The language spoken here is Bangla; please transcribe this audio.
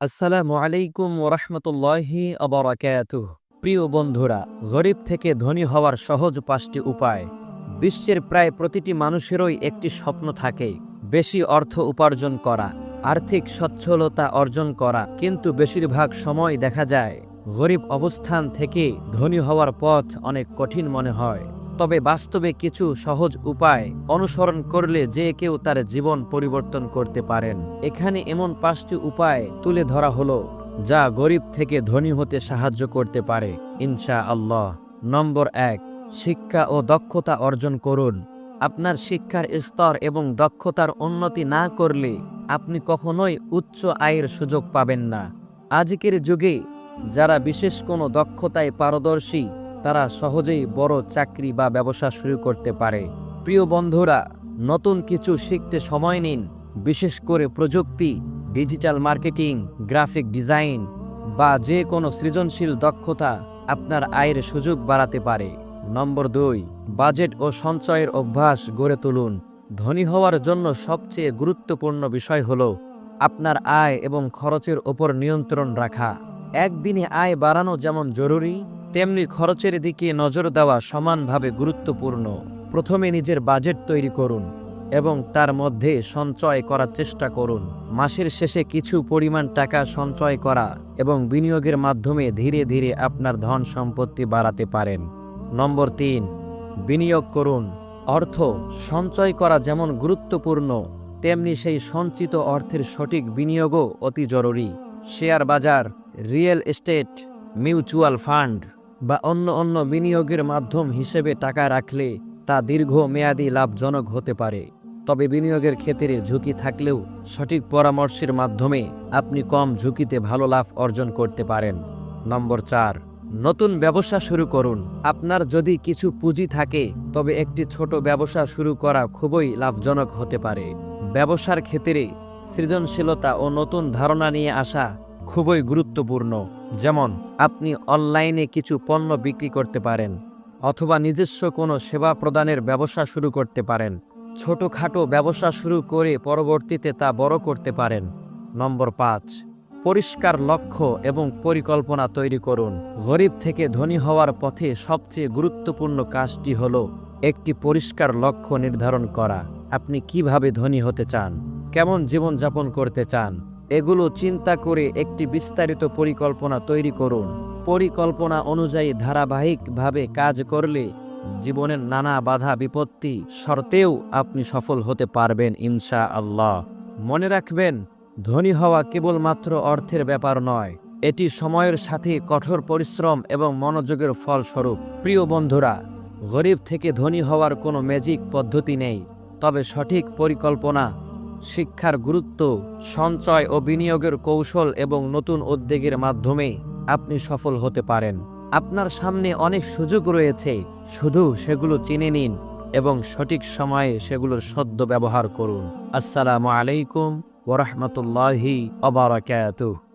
আসসালামু আলাইকুম ওরহমতুল্লাহি অবরাকাতুহ প্রিয় বন্ধুরা, গরিব থেকে ধনী হওয়ার সহজ পাঁচটি উপায়। বিশ্বের প্রায় প্রতিটি মানুষেরই একটি স্বপ্ন থাকে, বেশি অর্থ উপার্জন করা, আর্থিক সচ্ছলতা অর্জন করা। কিন্তু বেশিরভাগ সময় দেখা যায়, গরিব অবস্থান থেকে ধনী হওয়ার পথ অনেক কঠিন মনে হয়। তবে বাস্তবে কিছু সহজ উপায় অনুসরণ করলে যে কেউ তার জীবন পরিবর্তন করতে পারেন। এখানে এমন পাঁচটি উপায় তুলে ধরা হলো, যা গরিব থেকে ধনী হতে সাহায্য করতে পারে। ইনশা আল্লাহ নম্বর এক, শিক্ষা ও দক্ষতা অর্জন করুন। আপনার শিক্ষার স্তর এবং দক্ষতার উন্নতি না করলে আপনি কখনোই উচ্চ আয়ের সুযোগ পাবেন না। আজকের যুগে যারা বিশেষ কোনো দক্ষতায় পারদর্শী তারা সহজেই বড় চাকরি বা ব্যবসা শুরু করতে পারে। প্রিয় বন্ধুরা, নতুন কিছু শিখতে সময় নিন, বিশেষ করে প্রযুক্তি, ডিজিটাল মার্কেটিং, গ্রাফিক ডিজাইন বা যে কোনো সৃজনশীল দক্ষতা আপনার আয়ের সুযোগ বাড়াতে পারে। নম্বর দুই, বাজেট ও সঞ্চয়ের অভ্যাস গড়ে তুলুন। ধনী হওয়ার জন্য সবচেয়ে গুরুত্বপূর্ণ বিষয় হল আপনার আয় এবং খরচের ওপর নিয়ন্ত্রণ রাখা। একদিনে আয় বাড়ানো যেমন জরুরি তেমনি খরচের দিকে নজর দেওয়া সমানভাবে গুরুত্বপূর্ণ। প্রথমে নিজের বাজেট তৈরি করুন এবং তার মধ্যে সঞ্চয় করার চেষ্টা করুন। মাসের শেষে কিছু পরিমাণ টাকা সঞ্চয় করা এবং বিনিয়োগের মাধ্যমে ধীরে ধীরে আপনার ধন সম্পত্তি বাড়াতে পারেন। নম্বর তিন, বিনিয়োগ করুন। অর্থ, সঞ্চয় করা যেমন গুরুত্বপূর্ণ, তেমনি সেই সঞ্চিত অর্থের সঠিক বিনিয়োগও অতি জরুরি। শেয়ার বাজার, রিয়েল এস্টেট, মিউচুয়াল ফান্ড। বা অন্য অন্য বিনিয়োগের মাধ্যম হিসেবে টাকা রাখলে তা দীর্ঘ মেয়াদী লাভজনক হতে পারে। তবে বিনিয়োগের ক্ষেত্রে ঝুঁকি থাকলেও সঠিক পরামর্শের মাধ্যমে আপনি কম ঝুঁকিতে ভালো লাভ অর্জন করতে পারেন। নম্বর চার, নতুন ব্যবসা শুরু করুন। আপনার যদি কিছু পুঁজি থাকে, তবে একটি ছোট ব্যবসা শুরু করা খুবই লাভজনক হতে পারে। ব্যবসার ক্ষেত্রে সৃজনশীলতা ও নতুন ধারণা নিয়ে আসা খুবই গুরুত্বপূর্ণ, যেমন আপনি অনলাইনে কিছু পণ্য বিক্রি করতে পারেন, অথবা নিজস্ব কোনো সেবা প্রদানের ব্যবসা শুরু করতে পারেন। ছোটোখাটো ব্যবসা শুরু করে পরবর্তীতে তা বড় করতে পারেন। নম্বর পাঁচ, পরিষ্কার লক্ষ্য এবং পরিকল্পনা তৈরি করুন। গরিব থেকে ধনী হওয়ার পথে সবচেয়ে গুরুত্বপূর্ণ কাজটি হল একটি পরিষ্কার লক্ষ্য নির্ধারণ করা। আপনি কীভাবে ধনী হতে চান? কেমন জীবনযাপন করতে চান? এগুলো চিন্তা করে একটি বিস্তারিত পরিকল্পনা তৈরি করুন। পরিকল্পনা অনুযায়ী ধারাবাহিকভাবে কাজ করলে জীবনের নানা বাধা বিপত্তি সত্ত্বেও আপনি সফল হতে পারবেন ইনশা আল্লাহ মনে রাখবেন, ধনী হওয়া কেবলমাত্র অর্থের ব্যাপার নয়, এটি সময়ের সাথে কঠোর পরিশ্রম এবং মনোযোগের ফলস্বরূপ। প্রিয় বন্ধুরা, গরিব থেকে ধনী হওয়ার কোনো ম্যাজিক পদ্ধতি নেই, তবে সঠিক পরিকল্পনা শিক্ষার গুরুত্ব, সঞ্চয় ও বিনিয়োগের কৌশল এবং নতুন উদ্যোগের মাধ্যমে আপনি সফল হতে পারেন। আপনার সামনে অনেক সুযোগ রয়েছে, শুধু সেগুলো চিনে নিন এবং সঠিক সময়ে সেগুলোর সদ্য ব্যবহার করুন। আসসালামু আলাইকুম ওরহমতুল্লাহি অবরাকাতুহ